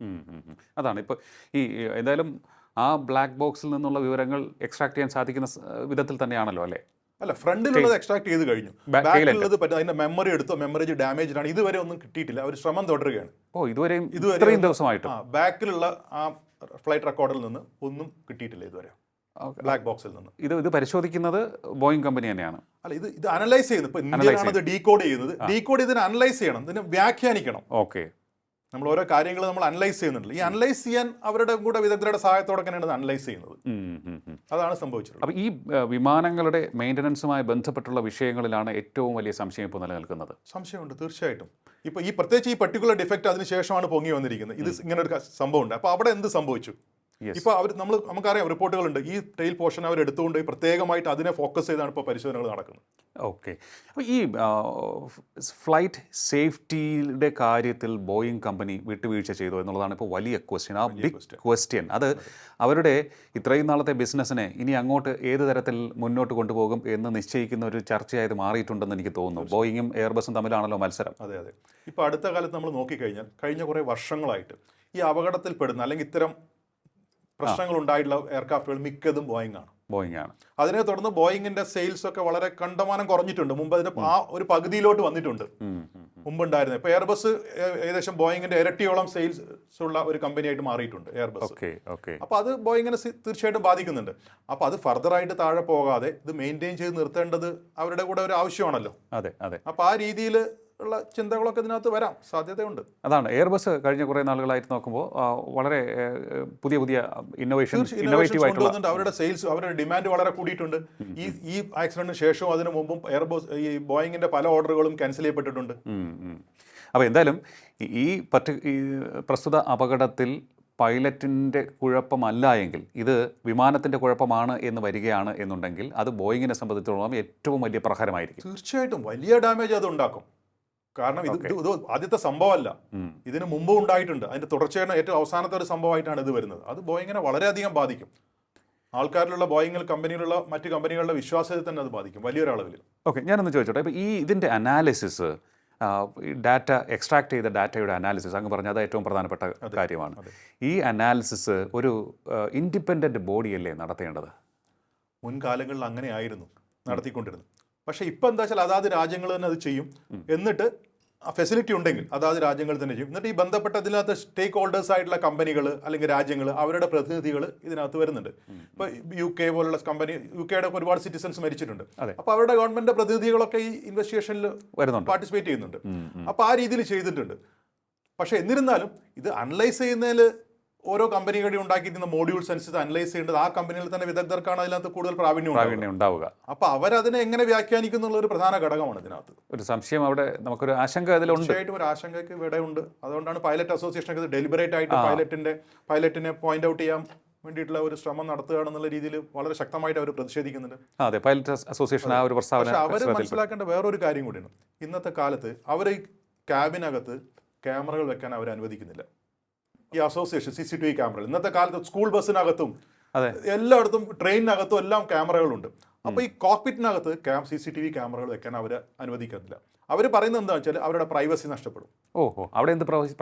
S2: അതാണ്. ഇപ്പോൾ ഈ എന്തായാലും ആ ബ്ലാക്ക് ബോക്സിൽ നിന്നുള്ള വിവരങ്ങൾ എക്സ്ട്രാക്ട് ചെയ്യാൻ സാധിക്കുന്ന വിധത്തിൽ തന്നെയാണല്ലോ അല്ലേ?
S1: അല്ല ഫ്രണ്ടിലുള്ളത് എക്സ്ട്രാക്ട് ചെയ്ത് കഴിഞ്ഞു. ബാക്കിലുള്ളത് പറ്റും അതിന്റെ മെമ്മറി എടുത്തോ മെമ്മറി ഡാമേജ് ആണ് ഇതുവരെ ഒന്നും കിട്ടിയിട്ടില്ല. ഒരു ശ്രമം തുടരുകയാണ്.
S2: ഓ ഇതുവരെയും
S1: ഇതുവരെ
S2: ദിവസമായിട്ട്.
S1: ബാക്കിലുള്ള ആ ഫ്ലൈറ്റ് റെക്കോർഡിൽ നിന്ന് ഒന്നും കിട്ടിയിട്ടില്ല ഇതുവരെ. ബ്ലാക്ക് ബോക്സിൽ നിന്ന്.
S2: ഇത് ഇത് പരിശോധിക്കുന്നത് ബോയിങ് കമ്പനി തന്നെയാണ്.
S1: അല്ല ഇത് ഇത് അനലൈസ് ചെയ്യുന്നത്. ഇപ്പൊ ഇന്ത്യയിലാണ് ഇത് ഡീകോഡ് ചെയ്യുന്നത്. ഡീകോഡ് ഇതിനെ അനലൈസ് ചെയ്യണം. ഇതിനെ വ്യാഖ്യാനിക്കണം.
S2: ഓക്കെ.
S1: നമ്മൾ ഓരോ കാര്യങ്ങൾ നമ്മൾ അനലൈസ് ചെയ്യുന്നുണ്ട്. ഈ അനലൈസ് ചെയ്യാൻ അവരുടെ കൂടെ വിദഗ്ധരുടെ സഹായത്തോടെ തന്നെയാണ് ഇത് അനലൈസ് ചെയ്യുന്നത്. അതാണ് സംഭവിച്ചിട്ടുള്ളത്.
S2: അപ്പോൾ ഈ വിമാനങ്ങളുടെ മെയിന്റനൻസുമായി ബന്ധപ്പെട്ടുള്ള വിഷയങ്ങളിലാണ് ഏറ്റവും വലിയ സംശയം ഇപ്പോൾ നിലനിൽക്കുന്നത്.
S1: സംശയമുണ്ട് തീർച്ചയായിട്ടും. ഇപ്പൊ ഈ പ്രത്യേകിച്ച് ഈ പർട്ടിക്കുലർ ഡിഫക്റ്റ് അതിന് ശേഷമാണ് പൊങ്ങി വന്നിരിക്കുന്നത്. ഇത് ഇങ്ങനെ ഒരു സംഭവം ഉണ്ട് അപ്പൊ അവിടെ എന്ത് സംഭവിച്ചു. ഇപ്പൊ അവർ നമ്മൾ നമുക്കറിയാം റിപ്പോർട്ടുകളുണ്ട്. ഈ ടെയിൽ പോർഷൻ അവർ എടുത്തുകൊണ്ട് പ്രത്യേകമായിട്ട് അതിനെ ഫോക്കസ് ചെയ്താണ് ഇപ്പോൾ പരിശോധനകൾ നടക്കുന്നത്.
S2: ഓക്കെ അപ്പോൾ ഈ ഫ്ലൈറ്റ് സേഫ്റ്റിയുടെ കാര്യത്തിൽ ബോയിങ് കമ്പനി വിട്ടുവീഴ്ച ചെയ്തു എന്നുള്ളതാണ് ഇപ്പോൾ വലിയ ക്വസ്റ്റ്യൻ ആ ബിഗ് ക്വസ്റ്റ്യൻ അത് അവരുടെ ഇത്രയും നാളത്തെ ബിസിനസ്സിനെ ഇനി അങ്ങോട്ട് ഏത് തരത്തിൽ മുന്നോട്ട് കൊണ്ടുപോകും എന്ന് നിശ്ചയിക്കുന്ന ഒരു ചർച്ചയായത് മാറിയിട്ടുണ്ടെന്ന് എനിക്ക് തോന്നുന്നു. ബോയിങ്ങും എയർബസും തമ്മിലാണല്ലോ മത്സരം.
S1: അതെ അതെ. ഇപ്പോൾ അടുത്ത കാലത്ത് നമ്മൾ നോക്കിക്കഴിഞ്ഞാൽ കഴിഞ്ഞ കുറേ വർഷങ്ങളായിട്ട് ഈ അപകടത്തിൽപ്പെടുന്ന അല്ലെങ്കിൽ ഇത്തരം പ്രശ്നങ്ങൾ ഉണ്ടായിട്ടുള്ള എയർക്രാഫ്റ്റുകൾ മിക്കതും ബോയിങ് ആണ്.
S2: ബോയിങ് ആണ്.
S1: അതിനെ തുടർന്ന് ബോയിങ്ങിന്റെ സെയിൽസ് ഒക്കെ വളരെ കണ്ടമാനം കുറഞ്ഞിട്ടുണ്ട്. മുമ്പ് അതിന്റെ ആ ഒരു പകുതിയിലോട്ട് വന്നിട്ടുണ്ട്.
S2: ഉം, ഉം.
S1: മുമ്പ് ഉണ്ടായിരുന്നത് ഇപ്പൊ എയർബസ് ഏകദേശം ബോയിങ്ങിന്റെ ഇരട്ടിയോളം സെയിൽസ് ഉള്ള ഒരു കമ്പനിയായിട്ട് മാറിയിട്ടുണ്ട് എയർബസ്
S2: ഓക്കെ ഓക്കെ
S1: അപ്പോൾ അത് ബോയിങ്ങിനെ തീർച്ചയായിട്ടും ബാധിക്കുന്നുണ്ട്. അപ്പൊ അത് ഫർദർ ആയിട്ട് താഴെ പോകാതെ ഇത് മെയിന്റെയിൻ ചെയ്ത് നിർത്തേണ്ടത് അവരുടെ കൂടെ ഒരു ആവശ്യമാണല്ലോ.
S2: അതെ അതെ.
S1: അപ്പൊ ആ രീതിയിൽ ഉള്ള ചിന്തകളൊക്കെ ഇതിനകത്ത് വരാം. സാധ്യതയുണ്ട്.
S2: അതാണ്. എയർബസ് കഴിഞ്ഞ കുറേ നാളുകളായിട്ട് നോക്കുമ്പോൾ വളരെ പുതിയ പുതിയ ഇന്നോവേഷൻ ഇന്നോവേറ്റീവ് ആയിട്ടുള്ള
S1: അവരുടെ സെയിൽസ് അവരുടെ ഡിമാൻഡ് വളരെ കൂടിയിട്ടുണ്ട്. ഈ ഈ ആക്സിഡന്റിന് ശേഷവും അതിനു മുമ്പും എയർബോസ് ഈ ബോയിങ്ങിന്റെ പല ഓർഡറുകളും ക്യാൻസൽ ചെയ്യപ്പെട്ടിട്ടുണ്ട്.
S2: അപ്പോൾ എന്തായാലും ഈ- പറ്റ ഈ പ്രസ്തുത അപകടത്തിൽ പൈലറ്റിന്റെ കുഴപ്പമല്ല എങ്കിൽ ഇത് വിമാനത്തിന്റെ കുഴപ്പമാണ് എന്ന് വരികയാണ് എന്നുണ്ടെങ്കിൽ അത് ബോയിങ്ങിനെ സംബന്ധിച്ചിടത്തോളം ഏറ്റവും വലിയ പ്രഹരമായിരിക്കും.
S1: തീർച്ചയായിട്ടും വലിയ ഡാമേജ് അത് ഉണ്ടാക്കും. കാരണം ഇത് ഇത് ആദ്യത്തെ സംഭവമല്ല. ഇതിന് മുമ്പ് ഉണ്ടായിട്ടുണ്ട്. അതിന്റെ തുടർച്ചയാണ് ഏറ്റവും അവസാനത്തെ ഒരു സംഭവമായിട്ടാണ് ഇത് വരുന്നത്. അത് ബോയിങ്ങിനെ വളരെയധികം ബാധിക്കും. ആൾക്കാരിലുള്ള ബോയിങ്ങിൽ കമ്പനിയിലുള്ള മറ്റ് കമ്പനികളുടെ വിശ്വാസത്തെ തന്നെ അത് ബാധിക്കും വലിയൊരളവിൽ
S2: ഓക്കെ ഞാനൊന്ന് ചോദിച്ചോട്ടെ. ഇപ്പോൾ ഈ ഇതിന്റെ അനാലിസിസ് ഡാറ്റ എക്സ്ട്രാക്ട് ചെയ്ത ഡാറ്റയുടെ അനാലിസിസ് അങ്ങ് പറഞ്ഞാൽ അത് ഏറ്റവും പ്രധാനപ്പെട്ട കാര്യമാണ്. ഈ അനാലിസിസ് ഒരു ഇൻഡിപെൻഡന്റ് ബോഡിയല്ലേ നടത്തേണ്ടത്?
S1: മുൻകാലങ്ങളിൽ അങ്ങനെ ആയിരുന്നു നടത്തിക്കൊണ്ടിരുന്നത്. പക്ഷേ ഇപ്പം എന്താ വെച്ചാൽ അതാത് രാജ്യങ്ങൾ തന്നെ അത് ചെയ്യും. എന്നിട്ട് ആ ഫെസിലിറ്റി ഉണ്ടെങ്കിൽ അതാത് രാജ്യങ്ങൾ തന്നെ ചെയ്യും. എന്നിട്ട് ഈ ബന്ധപ്പെട്ട ഇതിനകത്ത് സ്റ്റേക്ക് ഹോൾഡേഴ്സ് ആയിട്ടുള്ള കമ്പനികൾ അല്ലെങ്കിൽ രാജ്യങ്ങൾ അവരുടെ പ്രതിനിധികൾ ഇതിനകത്ത് വരുന്നുണ്ട്. ഇപ്പോൾ യു കെ പോലുള്ള കമ്പനി യു കെയുടെ ഒരുപാട് സിറ്റിസൺസ് മരിച്ചിട്ടുണ്ട്. അപ്പോൾ അവരുടെ ഗവൺമെന്റ് പ്രതിനിധികളൊക്കെ ഈ ഇൻവെസ്റ്റിഗേഷനിൽ
S2: വരുന്നുണ്ട്.
S1: പാർട്ടിസിപ്പേറ്റ് ചെയ്യുന്നുണ്ട്. അപ്പോൾ ആ രീതിയിൽ ചെയ്തിട്ടുണ്ട്. പക്ഷേ എന്നിരുന്നാലും ഇത് അനലൈസ് ചെയ്യുന്നതിൽ ഓരോ കമ്പനികളുടെ ഉണ്ടാക്കിയിരിക്കുന്ന മോഡ്യൂൾസ് അനുസരിച്ച് അനലൈസ് ചെയ്യേണ്ടത് ആ കമ്പനിയിൽ തന്നെ വിദഗ്ധർക്കാണ് അതിനകത്ത് കൂടുതൽ പ്രാവീണ്യം ഉണ്ടാവുക. അപ്പോൾ അവരതിനെ എങ്ങനെ വ്യാഖ്യാനിക്കുന്നുള്ള ഒരു പ്രധാന ഘടകമാണ് ഇതിനകത്ത്.
S2: ഒരു സംശയം അവിടെ നമുക്കൊരു ആശങ്ക അതിലുണ്ട്.
S1: തീർച്ചയായിട്ടും ഒരു ആശങ്കയ്ക്ക് ഇവിടെയുണ്ട് അതുകൊണ്ടാണ് പൈലറ്റ് അസോസിയേഷൻ ഒക്കെ ഡെലിബറേറ്റ് ആയിട്ട് പൈലറ്റിന്റെ പൈലറ്റിനെ പോയിന്റ് ഔട്ട് ചെയ്യാൻ വേണ്ടിയിട്ടുള്ള ഒരു ശ്രമം നടത്തുകയാണെന്നുള്ള രീതിയിൽ വളരെ ശക്തമായിട്ട് അവർ പ്രതിഷേധിക്കുന്നുണ്ട്.
S2: അതെ. പൈലറ്റ് അസോസിയേഷൻ ആ ഒരു പ്രസ്താവന
S1: പക്ഷേ അവർ മനസ്സിലാക്കേണ്ട വേറൊരു കാര്യം കൂടിയാണ്. ഇന്നത്തെ കാലത്ത് അവർ ഈ ക്യാബിനകത്ത് ക്യാമറകൾ വെക്കാൻ അവർ അനുവദിക്കുന്നില്ല. ഈ association C C T V ക്യാമറകൾ. ഇന്നത്തെ കാലത്ത് സ്കൂൾ ബസ്സിനകത്തും
S2: അതെ.
S1: എല്ലായിടത്തും ട്രെയിനിനകത്തും എല്ലാം ക്യാമറകളുണ്ട്. അപ്പോൾ ഈ കോക്പിറ്റിനകത്ത് cam C C T V ക്യാമറകൾ വെക്കാൻ അവർ അനുവദിക്കത്തില്ല. അവർ പറയുന്നത് എന്താണെന്ന് വെച്ചാൽ അവരുടെ പ്രൈവസി നഷ്ടപ്പെടും.
S2: ഓഹോ അവിടെ എന്ത് പ്രൈവസി?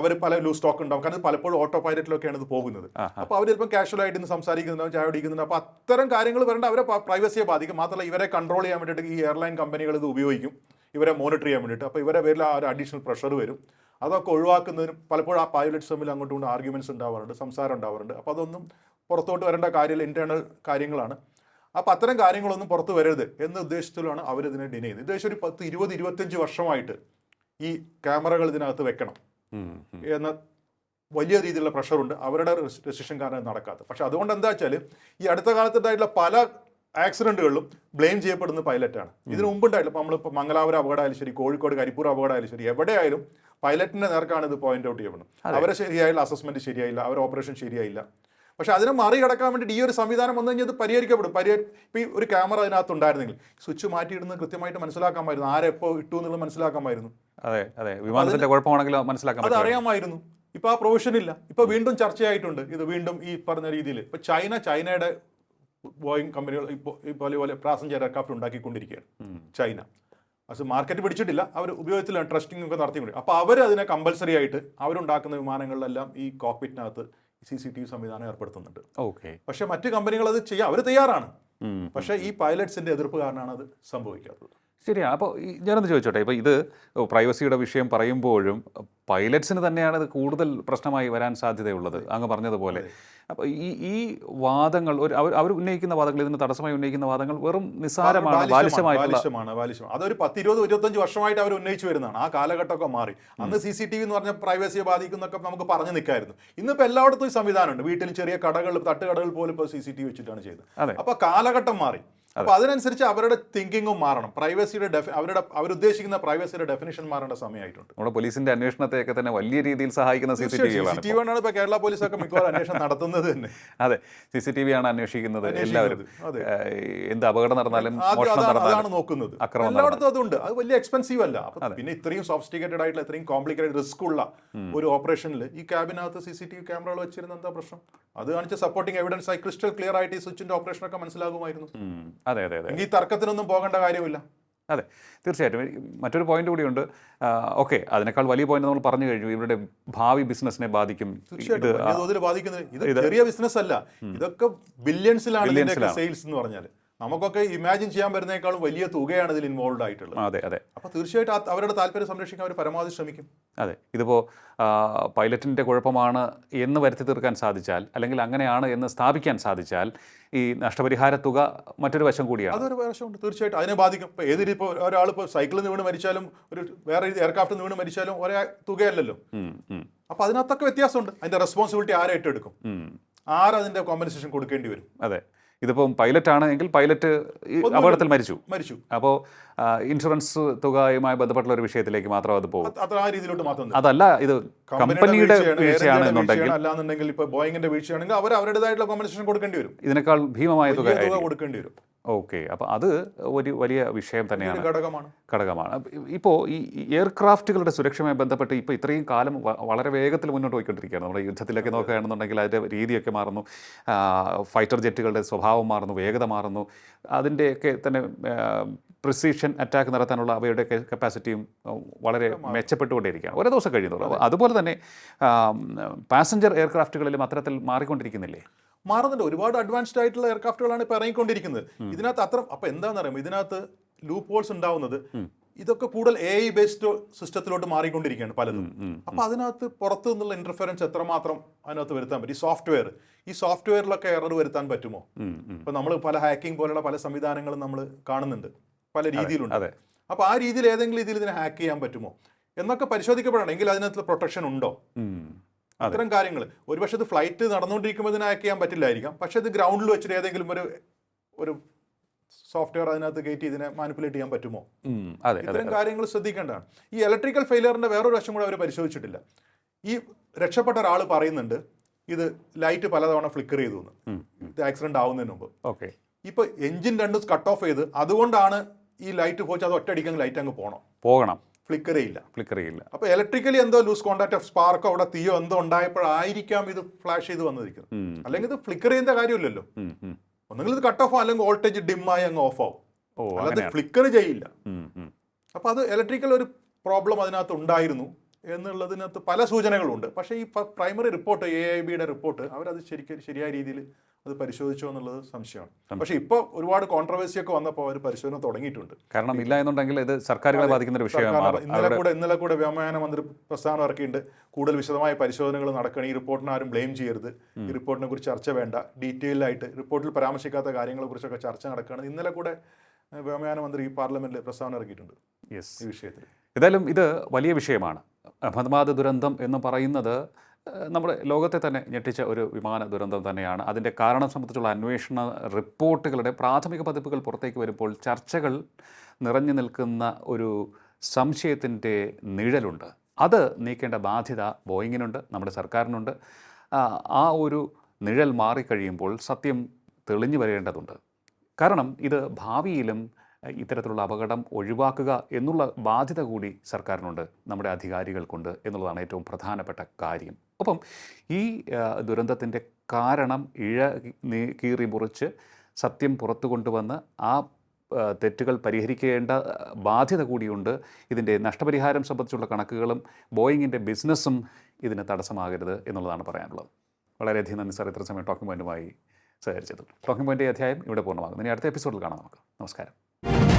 S1: അവർ പല ലൂസ് സ്റ്റോക്ക് ഉണ്ടാവും. കാരണം പലപ്പോഴും ഓട്ടോ പൈലറ്റിലൊക്കെയാണ് ഇത് പോകുന്നത്. അപ്പോൾ അവർ ചിലപ്പോൾ കാഷ്വൽ ആയിട്ട് ഇന്ന് സംസാരിക്കുന്നുണ്ടാവും ചായ കുടിക്കുന്നുണ്ട്. അപ്പോൾ അത്തരം കാര്യങ്ങൾ വരേണ്ട അവരെ പ്രൈവസിയെ ബാധിക്കും. മാത്രമല്ല ഇവരെ കൺട്രോൾ ചെയ്യാൻ വേണ്ടിയിട്ട് ഈ എയർലൈൻ കമ്പനികൾ ഇത് ഉപയോഗിക്കും. ഇവരെ മോണിറ്റർ ചെയ്യാൻ വേണ്ടിയിട്ട്. അപ്പോൾ ഇവരെ പേരിൽ ആ ഒരു അഡീഷണൽ പ്രഷർ വരും. അതൊക്കെ ഒഴിവാക്കുന്നതിന് പലപ്പോഴും ആ പൈലറ്റ്സ് തമ്മിൽ അങ്ങോട്ടും കൊണ്ട് ആർഗ്യുമെന്റ്സ് ഉണ്ടാവാറുണ്ട് സംസാരം ഉണ്ടാവാറുണ്ട്. അപ്പോൾ അതൊന്നും പുറത്തോട്ട് വരേണ്ട കാര്യമില്ല ഇന്റേണൽ കാര്യങ്ങളാണ്. അപ്പോൾ അത്തരം കാര്യങ്ങളൊന്നും പുറത്ത് വരരുത് എന്ന ഉദ്ദേശത്തിലാണ് അവരിതിനെ ഡിനൈ ചെയ്യുന്നത് ഏകദേശം ഒരു പത്ത് ഇരുപത് ഇരുപത്തഞ്ച് വർഷമായിട്ട് ഈ ക്യാമറകൾ ഇതിനകത്ത് വെക്കണം എന്ന വലിയ രീതിയിലുള്ള പ്രഷറുണ്ട് അവരുടെ റെസ്ട്രിക്ഷൻ കാരണം നടക്കാത്ത നടക്കാത്തത്. പക്ഷെ അതുകൊണ്ട് എന്താ വെച്ചാൽ ഈ അടുത്ത കാലത്തുണ്ടായിട്ടുള്ള പല ആക്സിഡന്റുകളിലും ബ്ലെയിം ചെയ്യപ്പെടുന്ന പൈലറ്റാണ്. ഇതിനു മുമ്പ് ഉണ്ടായില്ല ഇപ്പോൾ നമ്മളിപ്പോൾ മംഗലാപുരം അപകടമായാലും ശരി കോഴിക്കോട് കരിപ്പൂർ അപകടമായാലും ശരി എവിടെയായാലും പൈലറ്റിന്റെ നേർക്കാണ് ഇത് പോയിന്റ് ഔട്ട് ചെയ്യപ്പെടുന്നത്. അവരെ ശരിയായില്ല അസസ്മെന്റ് ശരിയായില്ല അവരെ ഓപ്പറേഷൻ ശരിയായില്ല. പക്ഷെ അതിനെ മറികടക്കാൻ വേണ്ടി ഈ ഒരു സംവിധാനം വന്നു കഴിഞ്ഞാൽ ഇത് പരിഹരിക്കപ്പെടും. പരിഹ ഈ ഒരു ക്യാമറ അതിനകത്ത് ഉണ്ടായിരുന്നെങ്കിൽ സ്വിച്ച് മാറ്റിയിടുന്നത് കൃത്യമായിട്ട് മനസ്സിലാക്കാമായിരുന്നു. ആരെപ്പോ ഇട്ടു എന്നുള്ളത് മനസ്സിലാക്കാമായിരുന്നു.
S2: അതെ അതെ. വിമാനത്തിന്റെ കുഴപ്പമാണെങ്കിലും മനസ്സിലാക്കാൻ
S1: അത് അറിയാമായിരുന്നു. ഇപ്പൊ ആ പ്രൊവിഷൻ ഇല്ല. ഇപ്പൊ വീണ്ടും ചർച്ചയായിട്ടുണ്ട് ഇത് വീണ്ടും ഈ പറഞ്ഞ രീതിയിൽ ഇപ്പൊ ചൈന ചൈനയുടെ ബോയിങ് കമ്പനികൾ ഇപ്പോൾ പോലെ പോലെ പാസഞ്ചർ എയർക്രാഫ്റ്റ് ഉണ്ടാക്കിക്കൊണ്ടിരിക്കുകയാണ്. ചൈന. അത് മാർക്കറ്റ് പിടിച്ചിട്ടില്ല. അവർ ഉപയോഗത്തിലാണ് ട്രസ്റ്റിംഗ് ഒക്കെ നടത്തിക്കൊണ്ട് അപ്പോൾ അവർ അതിനെ കമ്പൽസറി ആയിട്ട് അവരുണ്ടാക്കുന്ന വിമാനങ്ങളിലെല്ലാം ഈ കോക്പിറ്റിനകത്ത് സി സി ടി വി സംവിധാനം ഏർപ്പെടുത്തുന്നുണ്ട്.
S2: ഓക്കെ
S1: പക്ഷേ മറ്റ് കമ്പനികൾ അത് ചെയ്യാൻ അവർ തയ്യാറാണ്. പക്ഷേ ഈ പൈലറ്റ്സിന്റെ എതിർപ്പ് കാരണമാണ് അത് സംഭവിക്കാത്തത്.
S2: ശരിയാണ് അപ്പോൾ ഞാനൊന്ന് ചോദിച്ചോട്ടെ. ഇപ്പോൾ ഇത് പ്രൈവസിയുടെ വിഷയം പറയുമ്പോഴും പൈലറ്റ്സിന് തന്നെയാണ് ഇത് കൂടുതൽ പ്രശ്നമായി വരാൻ സാധ്യതയുള്ളത്. അങ്ങ് പറഞ്ഞതുപോലെ. അപ്പോൾ ഈ ഈ വാദങ്ങൾ ഒരു അവർ അവർ ഉന്നയിക്കുന്ന വാദങ്ങൾ ഇതിന് തടസ്സമായി ഉന്നയിക്കുന്ന വാദങ്ങൾ വെറും നിസ്സാരമാണ്
S1: ബാലിശമാണ്, അതൊരു അതൊരു പത്തിരുപത് ഇരുപത്തഞ്ച് വർഷമായിട്ട് അവർ ഉന്നയിച്ചു വരുന്നതാണ്. ആ കാലഘട്ടമൊക്കെ മാറി. അന്ന് സി സി ടി വി എന്ന് പറഞ്ഞ പ്രൈവസിയെ ബാധിക്കുന്നൊക്കെ നമുക്ക് പറഞ്ഞു നിൽക്കായിരുന്നു. ഇന്നിപ്പോൾ എല്ലായിടത്തും സംവിധാനമുണ്ട്. വീട്ടിൽ ചെറിയ കടകൾ തട്ടുകടകൾ പോലും ഇപ്പോൾ സി സി ടി വി വെച്ചിട്ടാണ് ചെയ്തത്.
S2: അപ്പോൾ
S1: അപ്പൊ കാലഘട്ടം മാറി. അപ്പൊ അതിനനുസരിച്ച് അവരുടെ തിങ്കിങ്ങും മാറണം. പ്രൈവസിയുടെ ഡെഫി അവരുടെ അവരുദ്ദേശിക്കുന്ന പ്രൈവസിയുടെ ഡെഫിനിഷൻ മാറേണ്ട സമയമായിട്ടുണ്ട്.
S2: നമ്മുടെ പോലീസിന്റെ അന്വേഷണത്തെയൊക്കെ തന്നെ വലിയ രീതിയിൽ സഹായിക്കുന്ന C C T
S1: C T V ആണ് ഇപ്പോൾ കേരള പോലീസൊക്കെ മിക്കവാറും അന്വേഷണം നടത്തുന്നത് തന്നെ.
S2: അതെ. സി സി ടി വി ആണ് അന്വേഷിക്കുന്നത് എല്ലാവരും എന്ത് അപകടം നടന്നാലും
S1: അതാണ് നോക്കുന്നത്. എല്ലായിടത്തും അതുണ്ട്. അത് വലിയ എക്സ്പെൻസീവ് അല്ല. പിന്നെ ഇത്രയും സോഫിസ്റ്റിക്കേറ്റഡ് ആയിട്ടുള്ള ഇത്രയും കോംപ്ലിക്കേറ്റഡ് റിസ്ക് ഉള്ള ഒരു ഓപ്പറേഷനിൽ ഈ ക്യാബിനകത്ത് സി സി ടി വി ക്യാമറകൾ വെച്ചിരുന്ന എന്താ പ്രശ്നം? അത് കാണിച്ച സപ്പോർട്ടിംഗ് എവിഡൻസ് ആയി ക്രിസ്റ്റൽ ക്ലിയർ ആയിട്ട് ഈ സ്വിച്ചിന്റെ ഓപ്പറേഷനൊക്കെ മനസ്സിലാകുമായിരുന്നു.
S2: അതെ അതെ അതെ.
S1: ഈ തർക്കത്തിനൊന്നും പോകേണ്ട കാര്യമില്ല.
S2: അതെ തീർച്ചയായിട്ടും. മറ്റൊരു പോയിന്റ് കൂടിയുണ്ട്. ഓക്കെ അതിനേക്കാൾ വലിയ പോയിന്റ് നമ്മൾ പറഞ്ഞു കഴിഞ്ഞു. ഇവരുടെ ഭാവി ബിസിനസിനെ ബാധിക്കും.
S1: തീർച്ചയായിട്ടും. ഇത് ചെറിയ ബിസിനസ് അല്ല. ഇതൊക്കെ ബില്യൺസിലാണ് സെയിൽസ് എന്ന് പറഞ്ഞാൽ നമുക്കൊക്കെ ഇമാജിൻ ചെയ്യാൻ വരുന്നേക്കാളും വലിയ തുകയാണ് ഇതിൽ ഇൻവോൾവ് ആയിട്ടുള്ളത്.
S2: അതെ അതെ.
S1: അപ്പോൾ തീർച്ചയായിട്ടും അവരുടെ താല്പര്യം സംരക്ഷിക്കാൻ അവർ പരമാവധി ശ്രമിക്കും.
S2: അതെ. ഇതിപ്പോൾ പൈലറ്റിന്റെ കുഴപ്പമാണ് എന്ന് വരുത്തി തീർക്കാൻ സാധിച്ചാൽ അല്ലെങ്കിൽ അങ്ങനെയാണ് എന്ന് സ്ഥാപിക്കാൻ സാധിച്ചാൽ ഈ നഷ്ടപരിഹാര തുക മറ്റൊരു വശം കൂടിയാണ്.
S1: അതൊരു വശമുണ്ട്. തീർച്ചയായിട്ടും അതിനെ ബാധിക്കും. ഇപ്പോൾ ഏതൊരു ഇപ്പോൾ ഒരാൾ ഇപ്പോൾ സൈക്കിളിൽ നിന്ന് വീണ് മരിച്ചാലും ഒരു വേറെ എയർക്രാഫ്റ്റിൽ നിന്ന് വീണ് മരിച്ചാലും ഒരേ തുകയല്ലല്ലോ. അപ്പോൾ അതിനകത്തൊക്കെ വ്യത്യാസമുണ്ട്. അതിന്റെ റെസ്പോൺസിബിലിറ്റി ആരെ ഏറ്റെടുക്കും? ആരതിന്റെ കോമ്പൻസേഷൻ കൊടുക്കേണ്ടി വരും?
S2: അതെ. ഇതിപ്പം പൈലറ്റ് ആണ് എങ്കിൽ പൈലറ്റ് ഈ അപകടത്തിൽ മരിച്ചു.
S1: മരിച്ചു.
S2: അപ്പോൾ ഇൻഷുറൻസ് തുകയുമായി ബന്ധപ്പെട്ടുള്ള ഒരു വിഷയത്തിലേക്ക് മാത്രം അത് പോകും. അതല്ല ഇത് കമ്പനിയുടെ വീഴ്ചയാണ് എന്നുണ്ടെങ്കിൽ
S1: അല്ലാന്നുണ്ടെങ്കിൽ ഇപ്പോൾ ബോയിങ്ങിന്റെ വീഴ്ചയാണെങ്കിൽ അവർ അവരുടേതായിട്ടുള്ള കോമ്പൻസേഷൻ കൊടുക്കേണ്ടി വരും.
S2: ഇതിനേക്കാൾ ഭീമമായ തുക
S1: കൊടുക്കേണ്ടി വരും.
S2: ഓക്കെ അപ്പോൾ അത് ഒരു വലിയ വിഷയം തന്നെയാണ്.
S1: ഘടകമാണ്.
S2: ഘടകമാണ്. ഇപ്പോൾ ഈ എയർക്രാഫ്റ്റുകളുടെ സുരക്ഷയുമായി ബന്ധപ്പെട്ട് ഇപ്പോൾ ഇത്രയും കാലം വളരെ വേഗത്തിൽ മുന്നോട്ട് പോയിക്കൊണ്ടിരിക്കുകയാണ്. നമ്മുടെ യുദ്ധത്തിലൊക്കെ നോക്കുകയാണെന്നുണ്ടെങ്കിൽ അതിന്റെ രീതിയൊക്കെ മാറുന്നു. ഫൈറ്റർ ജെറ്റുകളുടെ സ്വഭാവം മാറുന്നു വേഗത മാറുന്നു. അതിന്റെയൊക്കെ തന്നെ പ്രിസീഷൻ അറ്റാക്ക് നടത്താനുള്ള അവയുടെ കപ്പാസിറ്റിയും വളരെ മെച്ചപ്പെട്ടുകൊണ്ടിരിക്കുകയാണ് ഓരോ ദിവസം കഴിയുന്നുള്ളൂ. അതുപോലെ തന്നെ പാസഞ്ചർ എയർക്രാഫ്റ്റുകളിലും അത്തരത്തിൽ മാറിക്കൊണ്ടിരിക്കുന്നില്ലേ?
S1: മാറുന്നുണ്ട്. ഒരുപാട് അഡ്വാൻസ്ഡ് ആയിട്ടുള്ള എയർക്രാഫ്റ്റുകളാണ് ഇപ്പോൾ ഇറങ്ങിക്കൊണ്ടിരിക്കുന്നത്. ഇതിനകത്ത് അത്ര അപ്പൊ എന്താണെന്ന് അറിയാം ഇതിനകത്ത് ലൂപ്പ് ഹോൾസ് ഉണ്ടാവുന്നത് ഇതൊക്കെ കൂടുതൽ എ ഐ ബേസ്ഡ് സിസ്റ്റത്തിലോട്ട് മാറിക്കൊണ്ടിരിക്കുകയാണ് പലതും. അപ്പോൾ അതിനകത്ത് പുറത്തു നിന്നുള്ള ഇന്റർഫിയറൻസ് എത്രമാത്രം അതിനകത്ത് വരുത്താൻ പറ്റും? ഈ സോഫ്റ്റ്വെയർ ഈ സോഫ്റ്റ്വെയറിലൊക്കെ എറർ വരുത്താൻ പറ്റുമോ. ഇപ്പൊ നമ്മൾ പല ഹാക്കിംഗ് പോലുള്ള പല സംവിധാനങ്ങളും നമ്മൾ കാണുന്നുണ്ട്. പല രീതിയിലുണ്ട്.
S2: അതെ.
S1: അപ്പൊ ആ രീതിയിൽ ഏതെങ്കിലും രീതിയിൽ ഇതിനെ ഹാക്ക് ചെയ്യാൻ പറ്റുമോ? എന്നൊക്കെ പരിശോധിക്കപ്പെടണം. എങ്കിൽ അതിനകത്ത് പ്രൊട്ടക്ഷൻ ഉണ്ടോ. അത്തരം കാര്യങ്ങൾ. ഒരുപക്ഷെ ഇത് ഫ്ലൈറ്റ് നടന്നുകൊണ്ടിരിക്കുമ്പോൾ ഇതിനെ ഹാക്ക് ചെയ്യാൻ പറ്റില്ലായിരിക്കാം. പക്ഷെ ഇത് ഗ്രൗണ്ടിൽ വെച്ചിട്ട് ഏതെങ്കിലും ഒരു ഒരു സോഫ്റ്റ്വെയർ അതിനകത്ത് കയറ്റി ഇതിനെ മാനിപ്പുലേറ്റ് ചെയ്യാൻ പറ്റുമോ? ഇത്തരം കാര്യങ്ങൾ ശ്രദ്ധിക്കേണ്ടതാണ്. ഈ ഇലക്ട്രിക്കൽ ഫെയിലിയറിന്റെ വേറൊരു വശം കൂടെ അവർ പരിശോധിച്ചിട്ടില്ല. ഈ രക്ഷപ്പെട്ട ഒരാൾ പറയുന്നുണ്ട് ഇത് ലൈറ്റ് പലതവണ ഫ്ലിക്കർ ചെയ്തു ഇത് ആക്സിഡന്റ് ആവുന്നതിന് മുമ്പ്.
S2: ഓക്കെ
S1: ഇപ്പൊ എഞ്ചിൻ രണ്ടും കട്ട് ഓഫ് ചെയ്ത് അതുകൊണ്ടാണ് ഈ ലൈറ്റ് പോച്ച് അത് ഒറ്റയടിക്കങ്ങ് ലൈറ്റ് അങ്ങ് പോകണം
S2: പോകണം.
S1: ഫ്ലിക്കർ ചെയ്യില്ല
S2: ഫ്ലിക്കർ ചെയ്യില്ല
S1: അപ്പൊ ഇലക്ട്രിക്കലി എന്തോ ലൂസ് കോണ്ടാക്ട് ഓഫ് സ്പാർക്കോ അവിടെ തീയോ എന്തോ ഉണ്ടായപ്പോഴായിരിക്കാം ഇത് ഫ്ലാഷ് ചെയ്ത് വന്നിരിക്കുന്നത്. അല്ലെങ്കിൽ ഇത് ഫ്ലിക്കർ ചെയ്യുന്ന കാര്യമില്ലല്ലോ. ഒന്നെങ്കിൽ ഇത് കട്ട് ഓഫ് ആവും അല്ലെങ്കിൽ വോൾട്ടേജ് ഡിമ്മായി അങ്ങ് ഓഫ് ആവും.
S2: ഓ
S1: അല്ലാതെ ഫ്ലിക്കർ ചെയ്യില്ല. അപ്പോൾ അത് ഇലക്ട്രിക്കൽ ഒരു പ്രോബ്ലം അതിനകത്ത് ഉണ്ടായിരുന്നു. എന്നുള്ളതിനകത്ത് പല സൂചനകളുണ്ട്. പക്ഷേ ഈ പ്രൈമറി റിപ്പോർട്ട് എ ഐ ബിയുടെ റിപ്പോർട്ട് അവരത് ശരിക്കും ശരിയായ രീതിയിൽ അത് പരിശോധിച്ചോ എന്നുള്ളത് സംശയമാണ്. പക്ഷേ ഇപ്പോൾ ഒരുപാട് കോൺട്രവേഴ്സി ഒക്കെ വന്നപ്പോൾ അവർ പരിശോധന തുടങ്ങിയിട്ടുണ്ട്.
S2: കാരണം ഇല്ല എന്നുണ്ടെങ്കിൽ ഇത് സർക്കാരുകളെ ബാധിക്കുന്ന ഒരു വിഷയമാണ്
S1: ഇന്നലെ കൂടെ ഇന്നലെ കൂടെ വ്യോമയാന മന്ത്രി പ്രസ്ഥാനം ഇറക്കിയിട്ടുണ്ട്. കൂടുതൽ വിശദമായ പരിശോധനകൾ നടക്കണം. ഈ റിപ്പോർട്ടിനെ ആരും ബ്ലെയിം ചെയ്യരുത്. ഈ റിപ്പോർട്ടിനെ കുറിച്ച് ചർച്ച വേണ്ട. ഡീറ്റെയിൽ ആയിട്ട് റിപ്പോർട്ടിൽ പരാമർശിക്കാത്ത കാര്യങ്ങളെ കുറിച്ചൊക്കെ ചർച്ച നടക്കുകയാണ് ഇന്നലെ കൂടെ വ്യോമയാന മന്ത്രി ഈ പാർലമെന്റിൽ പ്രസ്താവന ഇറക്കിയിട്ടുണ്ട്.
S2: യെസ്
S1: ഈ വിഷയത്തിൽ
S2: ഏതായാലും ഇത് വലിയ വിഷയമാണ്. അഹമ്മദാബാദ് ദുരന്തം എന്ന് പറയുന്നത് നമ്മുടെ ലോകത്തെ തന്നെ ഞെട്ടിച്ച ഒരു വിമാന ദുരന്തം തന്നെയാണ്. അതിന്റെ കാരണം സംബന്ധിച്ചുള്ള അന്വേഷണ റിപ്പോർട്ടുകളുടെ പ്രാഥമിക പതിപ്പുകൾ പുറത്തേക്ക് വരുമ്പോൾ ചർച്ചകൾ നിറഞ്ഞു നിൽക്കുന്ന ഒരു സംശയത്തിന്റെ നിഴലുണ്ട്. അത് നീക്കേണ്ട ബാധ്യത ബോയിങ്ങിനുണ്ട് നമ്മുടെ സർക്കാരിനുണ്ട്. ആ, ഒരു നിഴൽ മാറിക്കഴിയുമ്പോൾ സത്യം തെളിഞ്ഞു വരേണ്ടതുണ്ട്. കാരണം ഇത് ഭാവിയിലും ഇത്തരത്തിലുള്ള അപകടം ഒഴിവാക്കുക എന്നുള്ള ബാധ്യത കൂടി സർക്കാരിനുണ്ട് നമ്മുടെ അധികാരികൾക്കുണ്ട് എന്നുള്ളതാണ് ഏറ്റവും പ്രധാനപ്പെട്ട കാര്യം. അപ്പം ഈ ദുരന്തത്തിന്റെ കാരണം ഇഴ കീറി മുറിച്ച് സത്യം പുറത്തു കൊണ്ടുവന്ന് ആ, തെറ്റുകൾ പരിഹരിക്കേണ്ട ബാധ്യത കൂടിയുണ്ട്. ഇതിന്റെ നഷ്ടപരിഹാരം സംബന്ധിച്ചുള്ള കണക്കുകളും ബോയിങ്ങിന്റെ ബിസിനസ്സും ഇതിന് തടസ്സമാകരുത് എന്നുള്ളതാണ് പറയാനുള്ളത്. വളരെയധികം നന്ദി സാർ ഇത്ര സമയം ടോക്കിംഗ് പോയിന്റുമായി സഹകരിച്ചത് ടോക്കിംഗ് പോയിന്റ് അധ്യായം ഇവിടെ പൂർണമാകും. ഇനി അടുത്ത എപ്പിസോഡിൽ കാണാം നമുക്ക്. നമസ്കാരം. you